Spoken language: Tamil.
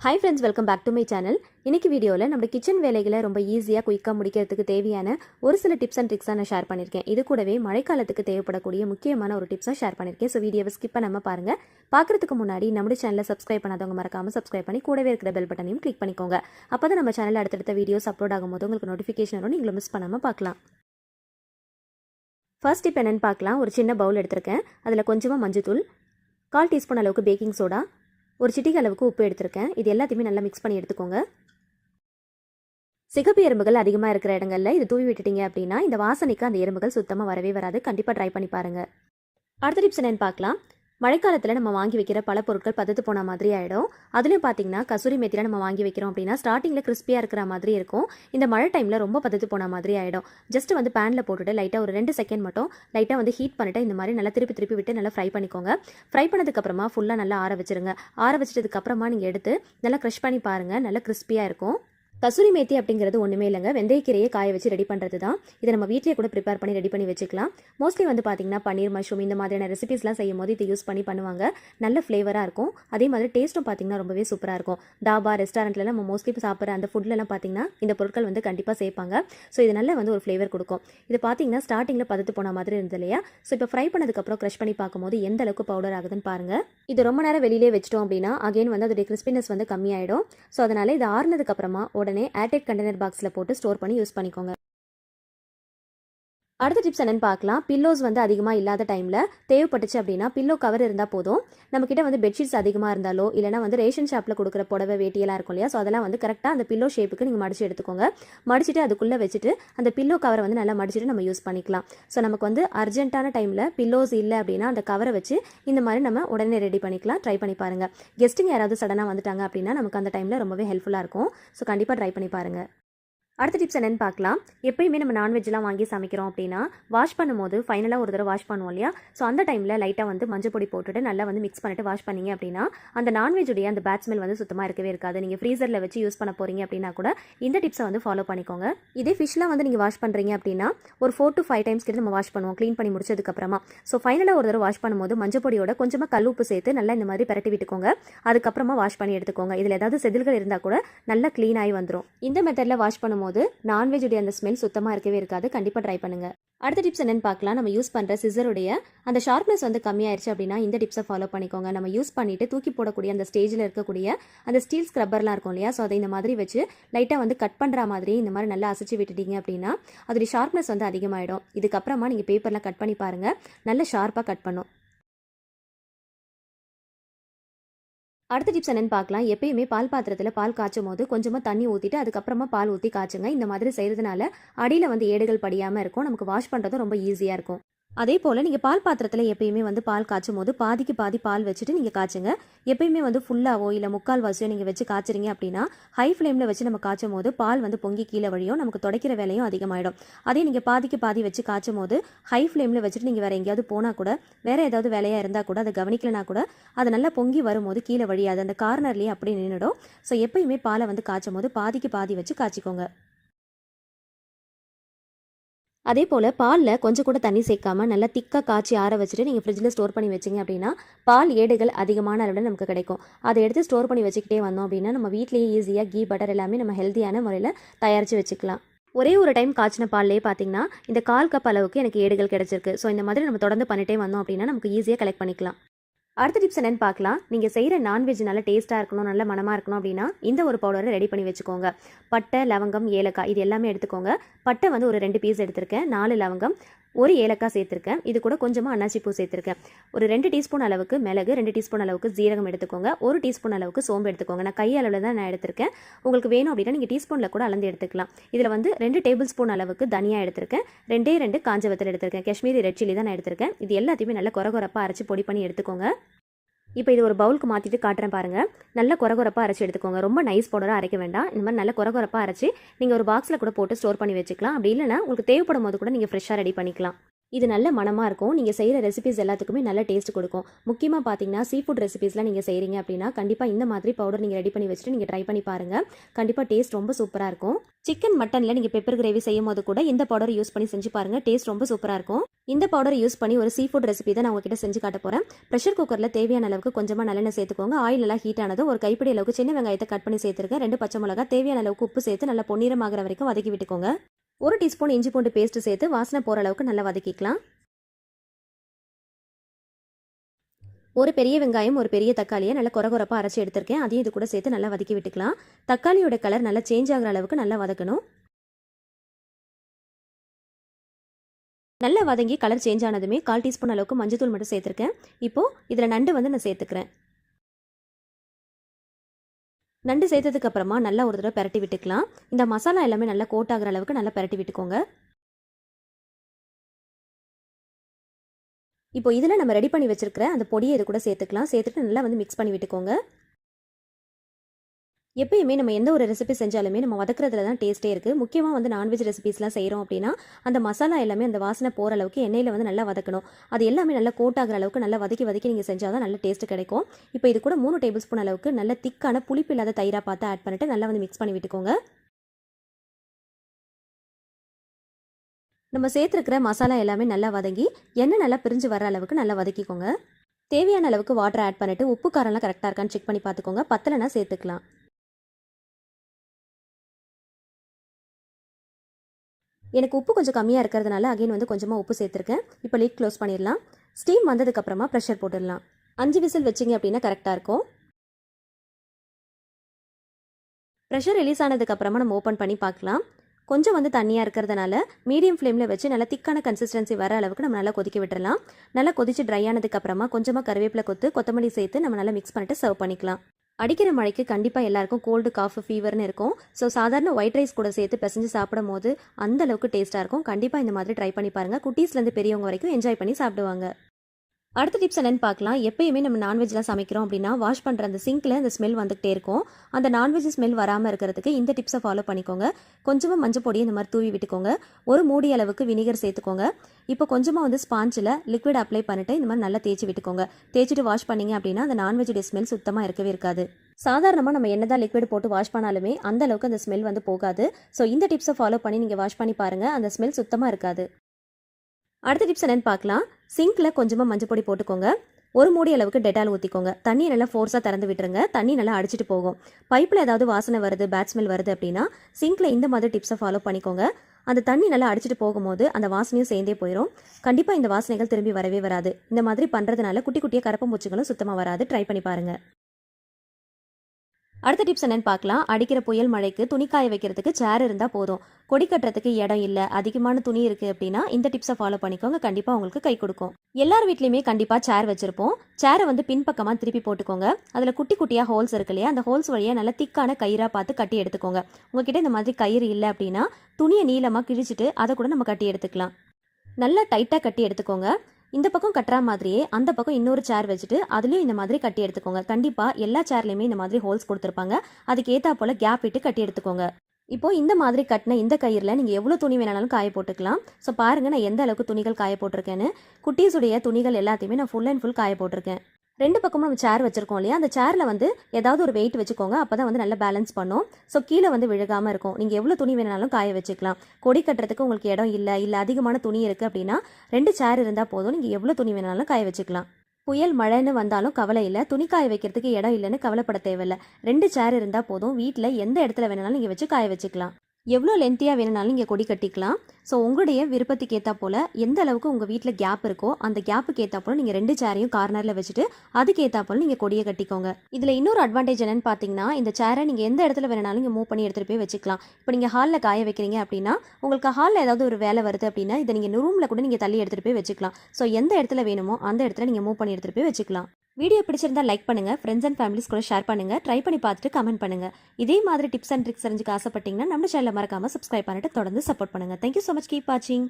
Hi friends welcome back to my channel இன்னைக்கு வீடியோவில் நம்ம கிச்சன் வேலைகளை ரொம்ப ஈஸியாக குயிக்காக முடிக்கிறதுக்கு தேவையான ஒரு சில டிப்ஸ் அண்ட் ட்ரிக்ஸாக நான் ஷேர் பண்ணியிருக்கேன் இது கூடவே மழைக்காலத்துக்கு தேவைப்படக்கூடிய முக்கியமான ஒரு டிப்ஸாக ஷேர் பண்ணியிருக்கேன் ஸோ வீடியோவை ஸ்கிப் பண்ணாமல் பாருங்கள் பார்க்குறதுக்கு முன்னாடி நம்ம சேனலை சப்ஸ்கிரைப் பண்ணாதவங்க மறக்காமல் சப்ஸ்கிரைப் பண்ணி கூடவே இருக்கிற பெல் பட்டனையும் கிளிக் பண்ணிக்கோங்க. அப்போ தான் நம்ம சேனலில் அடுத்தடுத்த வீடியோஸ் அப்லோட் ஆகும்போது உங்களுக்கு நோட்டிஃபிகேஷன் வரும். நீங்களும் மிஸ் பண்ணாமல் பார்க்கலாம். ஃபர்ஸ்ட் டிப் என்னென்னு பார்க்கலாம். ஒரு சின்ன பவுல் எடுத்திருக்கேன். அதில் கொஞ்சமாக மஞ்சத்தூள் கால் டீஸ்பூன் அளவுக்கு பேக்கிங் சோடா ஒரு சிட்டிகை அளவுக்கு உப்பு எடுத்திருக்கேன். இது எல்லாத்தையுமே நல்லா மிக்ஸ் பண்ணி எடுத்துக்கோங்க. சிகப்பு எறும்புகள் அதிகமாக இருக்கிற இடங்களில் இது தூவி விட்டுட்டீங்க அப்படின்னா இந்த வாசனைக்கு அந்த எறும்புகள் சுத்தமாக வரவே வராது. கண்டிப்பாக ட்ரை பண்ணி பாருங்கள் அடுத்த டிப்ஸ் என்னன்னு பார்க்கலாம். மழைக்காலத்தில் நம்ம வாங்கி வைக்கிற பல பொருட்கள் பதத்து போன மாதிரி ஆகிடும் அதுலேயும் பார்த்தீங்கன்னா கசூரி மெத்தியில் நம்ம வாங்கி வைக்கிறோம் அப்படின்னா ஸ்டார்டிங்கில் கிறிஸ்பியாக இருக்கிற மாதிரி இருக்கும். இந்த மழை டைமில் ரொம்ப பதத்து போன மாதிரி ஆகிடும் ஜஸ்ட் வந்து பேனில் போட்டுட்டு லைட்டாக ஒரு ரெண்டு செகண்ட் மட்டும் லைட்டாக வந்து ஹீட் பண்ணிட்டு இந்த மாதிரி நல்லா திருப்பி திருப்பி விட்டு நல்லா ஃப்ரை பண்ணிக்கோங்க. ஃப்ரை பண்ணதுக்கப்புறமா ஃபுல்லாக நல்லா ஆற வச்சுருங்க. ஆற வச்சிட்டதுக்கப்புறமா நீங்கள் எடுத்து நல்லா க்ரஷ் பண்ணி பாருங்கள் நல்லா கிறிஸ்பியாக இருக்கும். கசூரி மேத்தி அப்படிங்கிறது ஒன்றுமே இல்லைங்க. வெந்தயக்கீரையை காய வச்சு ரெடி பண்ணுறது தான் இதை நம்ம வீட்டிலே கூட ப்ரிப்பேர் பண்ணி ரெடி பண்ணி வச்சுக்கலாம். மோஸ்ட்லி வந்து பார்த்தீங்கன்னா பன்னீர் மஷ்ரூம் இந்த மாதிரியான ரெசிபிஸ்லாம் செய்யும் போது இதை யூஸ் பண்ணி பண்ணுவாங்க. நல்ல ஃப்ளேவராக இருக்கும். அதே மாதிரி டேஸ்ட்டும் பார்த்தீங்கன்னா ரொம்பவே சூப்பராக இருக்கும். டாபா ரெஸ்டாரண்ட்லாம் நம்ம மோஸ்ட்லி சாப்பிட்ற அந்த ஃபுட்லலாம் பார்த்தீங்கன்னா இந்த பொருட்கள் வந்து கண்டிப்பாக சேர்ப்பாங்க. ஸோ இது நல்ல வந்து ஒரு ஃப்ளேவர் கொடுக்கும். இது பார்த்தீங்கன்னா ஸ்டார்டிங்கில் பதத்து போன மாதிரி இருந்தது இல்லையா? ஸோ இப்போ ஃப்ரை பண்ணதுக்கப்புறம் க்ரஷ் பண்ணி பார்க்கும்போது எந்த அளவுக்கு பவுடர் ஆகுதுன்னு பாருங்கள் இது ரொம்ப நேரம் வெளியிலே வச்சிட்டோம் அப்படின்னா அகைன் வந்து அதோடைய கிறிஸ்பினஸ் வந்து கம்மியாயிடும். ஸோ அதனால் இது ஆறுனதுக்கப்புறமா உடனே ஏர்டைட் கண்டெய்னர் பாக்ஸில் போட்டு ஸ்டோர் பண்ணி யூஸ் பண்ணிக்கோங்க. அடுத்த டிப்ஸ் என்னன்னு பார்க்கலாம். பில்லோஸ் வந்து அதிகமாக இல்லாத டைமில் தேவைப்பட்டுச்சு அப்படின்னா பில்லோ கவர் இருந்தால் போதும். நம்மக்கிட்ட வந்து பெட்ஷீட்ஸ் அதிகமாக இருந்தாலோ இல்லைனா வந்து ரேஷன் ஷாப்பில் கொடுக்குற புடவை வேட்டியெல்லாம் இருக்கும் இல்லையா? ஸோ அதெல்லாம் வந்து கரெக்டாக அந்த பில்லோ ஷேப்புக்கு நீங்கள் மடிச்சு எடுத்துக்கோங்க. மடிச்சுட்டு அதுக்குள்ளே வச்சுட்டு அந்த பில்லோ கவரை வந்து நல்லா மடிச்சுட்டு நம்ம யூஸ் பண்ணிக்கலாம். ஸோ நமக்கு வந்து அர்ஜென்ட்டான டைமில் பில்லோஸ் இல்லை அப்படின்னா அந்த கவரை வச்சு இந்த மாதிரி நம்ம உடனே ரெடி பண்ணிக்கலாம். ட்ரை பண்ணி பாருங்கள் கெஸ்ட்டுங்க யாராவது சடனாக வந்துட்டாங்க அப்படின்னா நமக்கு அந்த டைமில் ரொம்பவே ஹெல்ப்ஃபுல்லாக இருக்கும். ஸோ கண்டிப்பாக ட்ரை பண்ணி பாருங்கள் அடுத்த டிப்ஸ் என்னென்னு பார்க்கலாம். எப்பயுமே நம்ம நான்வெஜ்லாம் வாங்கி சமைக்கிறோம் அப்படின்னா வாஷ் பண்ணும்போது ஃபைனலாக ஒரு தடவை வாஷ் பண்ணுவோம் இல்லையா? ஸோ அந்த டைமில் லைட்டாக வந்து மஞ்சள் பொடி போட்டுட்டு நல்லா வந்து மிக்ஸ் பண்ணிட்டு வாஷ் பண்ணீங்க அப்படின்னா அந்த நான்வெஜ்ஜுடைய அந்த பேட் ஸ்மெல் வந்து சுத்தமாக இருக்கவே இருக்காது. நீங்கள் ஃப்ரீசரில் வச்சு யூஸ் பண்ண போகிறீங்க அப்படின்னா கூட இந்த டிப்ஸை வந்து ஃபாலோ பண்ணிக்கோங்க. இதே ஃபிஷ்லாம் வந்து நீங்கள் வாஷ் பண்ணுறீங்க அப்படின்னா ஒரு ஃபோர் டு ஃபைவ் டைம்ஸ் கிட்ட நம்ம வாஷ் பண்ணுவோம் க்ளீன் பண்ணி முடிச்சதுக்கப்புறமா ஸோ ஃபைனலாக ஒரு தடவை வாஷ் பண்ணும்போது மஞ்சள் பொடியோட கொஞ்சமாக கல் உப்பு சேர்த்து நல்லா இந்த மாதிரி பரட்டி விட்டுக்கோங்க. அதுக்கப்புறமா வாஷ் பண்ணி எடுத்துக்கோங்க. இதில் ஏதாவது செதில்கள் இருந்தால் கூட நல்லா க்ளீன் ஆகி வந்துடும் இந்த மெத்தடில் வாஷ் பண்ணும்போது நான்வெஜ் உடைய அந்த ஸ்மெல் சுத்தமாக இருக்கவே இருக்காது. கண்டிப்பாக ட்ரை பண்ணுங்க. அடுத்த டிப்ஸ் என்னென்னு பார்க்கலாம். நம்ம யூஸ் பண்ணுற சிசருடைய அந்த ஷார்ப்னஸ் வந்து கம்மியாயிருச்சு அப்படின்னா இந்த டிப்ஸை ஃபாலோ பண்ணிக்கோங்க. நம்ம யூஸ் பண்ணிட்டு தூக்கி போடக்கூடிய அந்த ஸ்டேஜில் இருக்கக்கூடிய அந்த ஸ்டீல் ஸ்க்ரப்பர்லாம் இருக்கும் இல்லையா? ஸோ அதை இந்த மாதிரி வச்சு லைட்டாக வந்து கட் பண்ணுற மாதிரி இந்த மாதிரி நல்லா அசைச்சு விட்டுட்டீங்க அப்படின்னா அதோடைய ஷார்ப்னஸ் வந்து அதிகமாகிடும் இதுக்கப்புறமா நீங்கள் பேப்பரில் கட் பண்ணி பாருங்கள் நல்ல ஷார்ப்பாக கட் பண்ணும். அடுத்த டிப்ஸ் என்னன்னு பார்க்கலாம். எப்பயுமே பால் பாத்திரத்தில் பால் காய்ச்சும் போது கொஞ்சமாக தண்ணி ஊற்றிட்டு அதுக்கப்புறமா பால் ஊற்றி காய்ச்சுங்க. இந்த மாதிரி செய்கிறதுனால அடியில் வந்து ஏடுகள் படியாமல் இருக்கும். நமக்கு வாஷ் பண்ணுறதும் ரொம்ப ஈஸியாக இருக்கும். அதே போல் நீங்கள் பால் பாத்திரத்தில் எப்பயுமே வந்து பால் காய்ச்சும் போது பாதிக்கு பாதி பால் வச்சுட்டு நீங்கள் காய்ச்சுங்க. எப்பயுமே வந்து ஃபுல்லாகவோ இல்லை முக்கால் வாசியோ நீங்கள் வச்சு காய்ச்சுறீங்க அப்படின்னா ஹை ஃப்ளேமில் வச்சு நம்ம காய்ச்சும் போது பால் வந்து பொங்கி கீழே வழியும் நமக்கு துடைக்கிற வேலையும் அதிகமாகிடும் அதே நீங்கள் பாதிக்கு பாதி வச்சு காய்ச்சும் போது ஹை ஃப்ளேமில் வச்சுட்டு நீங்கள் வேறு எங்கேயாவது போனால் கூட வேறு ஏதாவது வேலையாக இருந்தால் கூட அதை கவனிக்கலனா கூட அது நல்லா பொங்கி வரும்போது கீழே வழியாது. அந்த கார்னர்லேயே அப்படி நின்றுடும் ஸோ எப்பயுமே பாலை வந்து காய்ச்சும் போது பாதிக்கு பாதி வச்சு காய்ச்சிக்கோங்க. அதே போல் பாலில் கொஞ்சம் கூட தண்ணி சேர்க்காம நல்லா திக்காக காய்ச்சி ஆற வச்சுட்டு நீங்கள் ஃப்ரிட்ஜில் ஸ்டோர் பண்ணி வச்சிங்க அப்படின்னா பால் ஏடுகள் அதிகமான அளவில் நமக்கு கிடைக்கும். அதை எடுத்து ஸ்டோர் பண்ணி வச்சுக்கிட்டே வந்தோம் அப்படின்னா நம்ம வீட்லேயே ஈஸியாக கீ பட்டர் எல்லாமே நம்ம ஹெல்த்தியான முறையில் தயாரித்து வச்சுக்கலாம். ஒரே ஒரு டைம் காய்ச்சின பால்லேயே பார்த்தீங்கன்னா இந்த கால் கப் அளவுக்கு எனக்கு ஏடுகள் கிடைச்சிருக்கு. ஸோ இந்த மாதிரி நம்ம தொடர்ந்து பண்ணிட்டே வந்தோம் அப்படின்னா நமக்கு ஈஸியாக கலெக்ட் பண்ணிக்கலாம். அடுத்த டிப்ஸ் என்னன்னு பார்க்கலாம். நீங்கள் செய்கிற நான்வெஜ் நல்லா டேஸ்ட்டாக இருக்கணும் நல்ல மனமாக இருக்கணும் அப்படின்னா இந்த ஒரு பவுடரை ரெடி பண்ணி வச்சுக்கோங்க. பட்டை லவங்கம் ஏலக்காய் இது எல்லாமே எடுத்துக்கோங்க. பட்டை வந்து ஒரு ரெண்டு பீஸ் எடுத்திருக்கேன். நாலு லவங்கம் ஒரு ஏலக்காய் சேர்த்துருக்கேன். இது கூட கொஞ்சமாக அன்னாச்சி பூ சேர்த்துருக்கேன். ஒரு ரெண்டு டீஸ்பூன் அளவுக்கு மிளகு ரெண்டு டீஸ்பூன் அளவுக்கு ஜீரகம் எடுத்துக்கோங்க. ஒரு டீஸ்பூன் அளவுக்கு சோம்பு எடுத்துக்கோங்க. நான் கை அளவில் தான் நான் எடுத்திருக்கேன். உங்களுக்கு வேணும் அப்படின்னா நீங்கள் டீஸ்பூனில் கூட அளந்து எடுத்துக்கலாம். இதில் வந்து ரெண்டு டேபிள் ஸ்பூன் அளவுக்கு தனியாக எடுத்திருக்கேன். ரெண்டே ரெண்டு காஞ்ச வத்தல் எடுத்திருக்கேன். காஷ்மீரி ரெட் சில்லி தான் நான் எடுத்திருக்கேன். இது எல்லாத்தையுமே நல்லா குறகுறப்பாக அரைச்சி பொடி பண்ணி எடுத்துக்கோங்க. இப்போ இது ஒரு பவுலுக்கு மாற்றிட்டு காட்டுறேன் பாருங்கள் நல்ல குறகுறப்பாக அரைச்சி எடுத்துக்கோங்க. ரொம்ப நைஸ் பவுடராக அரைக்க வேண்டாம். இந்த மாதிரி நல்ல குறகுறப்பாக அரைச்சி நீங்கள் ஒரு பாக்ஸில் கூட போட்டு ஸ்டோர் பண்ணி வச்சுக்கலாம். அப்படி இல்லைனா உங்களுக்கு தேவைப்படும் போது கூட நீங்கள் ஃப்ரெஷ்ஷாக ரெடி பண்ணிக்கலாம். இது நல்ல மனமாக இருக்கும். நீங்கள் செய்கிற ரெசிபிஸ் எல்லாத்துக்குமே நல்ல டேஸ்ட் கொடுக்கும். முக்கியமாக பார்த்தீங்கன்னா சீ ஃபுட் ரெசிபிஸ்லாம் நீங்கள் செய்கிறீங்க அப்படின்னா கண்டிப்பாக இந்த மாதிரி பவுடர் நீங்கள் ரெடி பண்ணி வச்சுட்டு நீங்கள் ட்ரை பண்ணி பாருங்கள் கண்டிப்பாக டேஸ்ட் ரொம்ப சூப்பராக இருக்கும். சிக்கன் மட்டனில் நீங்கள் பெப்பர் கிரேவி செய்யும் போது கூட இந்த பவுடர் யூஸ் பண்ணி செஞ்சு பாருங்கள் டேஸ்ட் ரொம்ப சூப்பராக இருக்கும். இந்த பவுடர் யூஸ் பண்ணி ஒரு சீ ஃபுட் ரெசிபி தான் நான் உங்ககிட்ட செஞ்சு காட்ட போகிறேன் ப்ரெஷர் குக்கரில் தேவையான அளவுக்கு கொஞ்சமாக நல்லெண்ணெய் சேர்த்துக்கோங்க. ஆயில் நல்லா ஹீட் ஆனது ஒரு கைப்பிடி அளவுக்கு சின்ன வெங்காயத்தை கட் பண்ணி சேர்த்துருக்கேன் ரெண்டு பச்சை மிளகா தேவையான அளவுக்கு உப்பு சேர்த்து நல்லா பொன்னிறமாகிற வரைக்கும் வதக்கி விட்டுக்கோங்க. ஒரு டீஸ்பூன் இஞ்சி பூண்டு பேஸ்ட்டு சேர்த்து வாசனை போகிற அளவுக்கு நல்லா வதக்கிக்கலாம். ஒரு பெரிய வெங்காயம் ஒரு பெரிய தக்காளியை நல்லா குறகுறப்பாக அரைச்சி எடுத்திருக்கேன். அதையும் இது கூட சேர்த்து நல்லா வதக்கி விட்டுக்கலாம். தக்காளியோட கலர் நல்லா சேஞ்ச் ஆகிற அளவுக்கு நல்லா வதக்கணும். நல்லா வதங்கி கலர் சேஞ்ச் ஆனதுமே கால் டீஸ்பூன் அளவுக்கு மஞ்சத்தூள் மட்டும் சேர்த்துருக்கேன். இப்போது இதில் நண்டு வந்து நான் சேர்த்துக்கிறேன். நண்டு சேர்த்ததுக்கு அப்புறமா நல்லா ஒரு தடவை பரட்டி விட்டுக்கலாம். இந்த மசாலா எல்லாமே நல்லா கோட் ஆகிற அளவுக்கு நல்லா பரட்டி விட்டுக்கோங்க. இப்போ இதில் நம்ம ரெடி பண்ணி வச்சிருக்கிற அந்த பொடியை இது கூட சேர்த்துக்கலாம். சேர்த்துட்டு நல்லா வந்து மிக்ஸ் பண்ணி விட்டுக்கோங்க. எப்பயுமே நம்ம எந்த ஒரு ரெசிபி செஞ்சாலுமே நம்ம வதக்கிறதுல தான் டேஸ்ட்டே இருக்குது முக்கியமாக வந்து நான்வெஜ் ரெசிபிஸ்லாம் செய்கிறோம் அப்படின்னா அந்த மசாலா எல்லாமே அந்த வாசனை போகிற அளவுக்கு எண்ணெயில் வந்து நல்லா வதக்கணும். அது எல்லாமே நல்லா கோட் ஆகிற அளவுக்கு நல்லா வதக்கி வதக்கி நீங்கள் செஞ்சால் தான் நல்ல டேஸ்ட் கிடைக்கும். இப்போ இது கூட மூணு டேபிள் ஸ்பூன் அளவுக்கு நல்ல திக்கான புளிப்பு இல்லாத தயிராக பார்த்து ஆட் பண்ணிட்டு நல்லா வந்து மிக்ஸ் பண்ணி விட்டுக்கோங்க. நம்ம சேர்த்துருக்கிற மசாலா எல்லாமே நல்லா வதங்கி எண்ணெய் நல்லா பிரிஞ்சு வர அளவுக்கு நல்லா வதக்கிக்கோங்க. தேவையான அளவுக்கு வாட்டர் ஆட் பண்ணிட்டு உப்பு காரம்லாம் கரெக்டாக இருக்கான்னு செக் பண்ணி பார்த்துக்கோங்க. பத்தலைனா சேர்த்துக்கலாம். எனக்கு உப்பு கொஞ்சம் கம்மியாக இருக்கிறதுனால அகைன் வந்து கொஞ்சமாக உப்பு சேர்த்துருக்கேன். இப்போ லிட் க்ளோஸ் பண்ணிடலாம். ஸ்டீம் வந்ததுக்கப்புறமா ப்ரெஷர் போட்டுடலாம். அஞ்சு விசில் வச்சிங்க அப்படின்னா கரெக்டாக இருக்கும். ப்ரெஷர் ரிலீஸ் ஆனதுக்கப்புறமா நம்ம ஓப்பன் பண்ணி பார்க்கலாம். கொஞ்சம் வந்து தண்ணியாக இருக்கிறதுனால மீடியம் ஃப்ளேமில் வச்சு நல்லா திக்கான கன்சிஸ்டன்சி வர அளவுக்கு நம்ம நல்லா கொதிக்க விட்டுறலாம் நல்லா கொதிச்சு ட்ரை ஆனதுக்கப்புறமா கொஞ்சமாக கருவேப்பிலை கொத்து கொத்தமல்லி சேர்த்து நம்ம நல்லா மிக்ஸ் பண்ணிட்டு சர்வ் பண்ணிக்கலாம். அடிக்கிற மழைக்கு கண்டிப்பாக எல்லாருக்கும் கோல்டு காஃப் ஃபீவர்னு இருக்கும். ஸோ சாதாரண ஒயிட் ரைஸ் கூட சேர்த்து பிசைஞ்சு சாப்பிடும் போது அந்த அளவுக்கு டேஸ்ட்டாக இருக்கும். கண்டிப்பாக இந்த மாதிரி ட்ரை பண்ணி பாருங்கள் குட்டீஸ்லேருந்து பெரியவங்க வரைக்கும் என்ஜாய் பண்ணி சாப்பிடுவாங்க. அடுத்த டிப்ஸ் என்னென்னு பார்க்கலாம். எப்பயுமே நம்ம நான்வெஜ்லாம் சமைக்கிறோம் அப்படின்னா வாஷ் பண்ணுற அந்த சிங்கில் அந்த ஸ்மெல் வந்துகிட்டே இருக்கும். அந்த நான்வெஜ் ஸ்மெல் வராமல் இருக்கிறதுக்கு இந்த டிப்ஸை ஃபாலோ பண்ணிக்கோங்க. கொஞ்சமாக மஞ்சள் பொடி இந்த மாதிரி தூவி விட்டுக்கோங்க. ஒரு மூடி அளவுக்கு வினிகர் சேர்த்துக்கோங்க. இப்போ கொஞ்சமாக வந்து ஸ்பாஞ்சில் லிக்விட் அப்ளை பண்ணிட்டு இந்த மாதிரி நல்லா தேய்ச்சி விட்டுக்கோங்க. தேய்ச்சிட்டு வாஷ் பண்ணீங்க அப்படின்னா அந்த நான்வெஜுடைய ஸ்மெல் சுத்தமாக இருக்கவே இருக்காது. சாதாரணமாக நம்ம என்ன தான் லிக்விட் போட்டு வாஷ் பண்ணாலுமே அந்த அளவுக்கு அந்த ஸ்மெல் வந்து போகாது. ஸோ இந்த டிப்ஸை ஃபாலோ பண்ணி நீங்கள் வாஷ் பண்ணி பாருங்கள் அந்த ஸ்மெல் சுத்தமாக இருக்காது. அடுத்த டிப்ஸ் என்னென்னு பார்க்கலாம். சிங்கில் கொஞ்சமாக மஞ்சள் பொடி போட்டுக்கோங்க. ஒரு மூடி அளவுக்கு டெட்டால் ஊற்றிக்கோங்க தண்ணி நல்லா ஃபோர்ஸாக திறந்து விட்டுருங்க. தண்ணி நல்லா அடிச்சிட்டு போகும். பைப்பில் ஏதாவது வாசனை வருது பேட் ஸ்மெல் வருது அப்படின்னா சிங்கில் இந்த மாதிரி டிப்ஸை ஃபாலோ பண்ணிக்கோங்க. அந்த தண்ணி நல்லா அடிச்சிட்டு போகும்போது அந்த வாசனையும் சேர்ந்தே போயிடும் கண்டிப்பாக இந்த வாசனைகள் திரும்பி வரவே வராது. இந்த மாதிரி பண்ணுறதுனால குட்டி குட்டியாக கரப்பம்பூச்சிகளும் சுத்தமாக வராது. ட்ரை பண்ணி பாருங்கள் அடுத்த டிப்ஸ் என்னன்னு பார்க்கலாம். அடிக்கிற புயல் மழைக்கு துணி காய வைக்கிறதுக்கு சேர் இருந்தால் போதும். கொடி கட்டுறதுக்கு இடம் இல்லை அதிகமான துணி இருக்குது அப்படின்னா இந்த டிப்ஸை ஃபாலோ பண்ணிக்கோங்க. கண்டிப்பாக உங்களுக்கு கை கொடுக்கும். எல்லார் வீட்லேயுமே கண்டிப்பாக சேர் வச்சுருப்போம். சேரை வந்து பின்பக்கமாக திருப்பி போட்டுக்கோங்க. அதில் குட்டி குட்டியாக ஹோல்ஸ் இருக்கு இல்லையா? அந்த ஹோல்ஸ் வழியாக நல்லா திக்கான கயிறாக பார்த்து கட்டி எடுத்துக்கோங்க. உங்ககிட்ட இந்த மாதிரி கயிறு இல்லை அப்படின்னா துணியை நீளமாக கிழிச்சிட்டு அதை கூட நம்ம கட்டி எடுத்துக்கலாம். நல்லா டைட்டாக கட்டி எடுத்துக்கோங்க. இந்த பக்கம் கட்டுற மாதிரியே அந்த பக்கம் இன்னொரு சேர் வச்சுட்டு அதுலேயும் இந்த மாதிரி கட்டி எடுத்துக்கோங்க. கண்டிப்பாக எல்லா சேர்லையுமே இந்த மாதிரி ஹோல்ஸ் கொடுத்துருப்பாங்க. அதுக்கு ஏற்றா போல் கேப் விட்டு கட்டி எடுத்துக்கோங்க. இப்போ இந்த மாதிரி கட்டின இந்த கயிறில் நீங்கள் எவ்வளோ துணி வேணாலும் காய போட்டுக்கலாம். ஸோ பாருங்கள் நான் எந்த அளவுக்கு துணிகள் காய போட்டிருக்கேன்னு. குட்டீஸுடைய துணிகள் எல்லாத்தையுமே நான் ஃபுல் அண்ட் ஃபுல் காய போட்டிருக்கேன். ரெண்டு பக்கமும் நம்ம சேர் வச்சுருக்கோம் இல்லையா? அந்த சேரில் வந்து ஏதாவது ஒரு வெயிட் வச்சுக்கோங்க. அப்போ தான் வந்து நல்லா பேலன்ஸ் பண்ணும். ஸோ கீழே வந்து விழுகாமல் இருக்கும். நீங்கள் எவ்வளோ துணி வேணாலும் காய வச்சுக்கலாம். கொடி கட்டுறதுக்கு உங்களுக்கு இடம் இல்லை இல்லை அதிகமான துணி இருக்குது அப்படின்னா ரெண்டு சேர் இருந்தால் போதும். நீங்கள் எவ்வளோ துணி வேணாலும் காய வச்சுக்கலாம். புயல் மழைன்னு வந்தாலும் கவலை இல்லை. துணி காய வைக்கிறதுக்கு இடம் இல்லைன்னு கவலைப்பட தேவையில்ல. ரெண்டு சேர் இருந்தால் போதும். வீட்டில் எந்த இடத்துல வேணாலும் நீங்கள் வச்சு காய வச்சுக்கலாம். எவ்வளோ லென்த்தியாக வேணும்னாலும் இங்கே கொடி கட்டிக்கலாம். ஸோ உங்களுடைய விருப்பத்துக்கு ஏற்றா போல் எந்த அளவுக்கு உங்கள் வீட்டில் கேப் இருக்கோ அந்த கேப்புக்கு ஏற்றா போல் நீங்கள் ரெண்டு சேரையும் கார்னரில் வச்சுட்டு அதுக்கு ஏற்றா போல் நீங்கள் கொடியை கட்டிக்கோங்க. இதில் இன்னொரு அட்வான்டேஜ் என்னன்னு பார்த்தீங்கன்னா இந்த சேரை நீங்கள் எந்த இடத்துல வேணாலும் இங்கே மூவ் பண்ணி எடுத்துகிட்டு போய் வச்சுக்கலாம். இப்போ நீங்கள் ஹாலில் காய வைக்கிறீங்க அப்படின்னா உங்களுக்கு ஹாலில் ஏதாவது ஒரு வேலை வருது அப்படின்னா இதை நீங்கள் ரூமில் கூட நீங்கள் தள்ளி எடுத்துகிட்டு போய் வச்சுக்கலாம். ஸோ எந்த இடத்துல வேணுமோ அந்த இடத்துல நீங்கள் மூவ் பண்ணி எடுத்துகிட்டு போய் வச்சுக்கலாம். வீடியோ பிடிச்சிருந்தா லைக் பண்ணுங்கள் ஃப்ரெண்ட்ஸ் அண்ட் ஃபேமிலிஸ் கூட ஷேர் பண்ணுங்கள் ட்ரை பண்ணி பார்த்துட்டு கமெண்ட் பண்ணுங்க. இதே மாதிரி டிப்ஸ் அண்ட் ட்ரிக்ஸ் தெரிஞ்சுக்க ஆசைப்பட்டீங்கன்னா நம்ம சேனலை மறக்காமல் சப்ஸ்கிரைப் பண்ணிட்டு தொடர்ந்து சப்போர்ட் பண்ணுங்க. தேங்க்யூ ஸோ மச் கீப் வாட்சிங்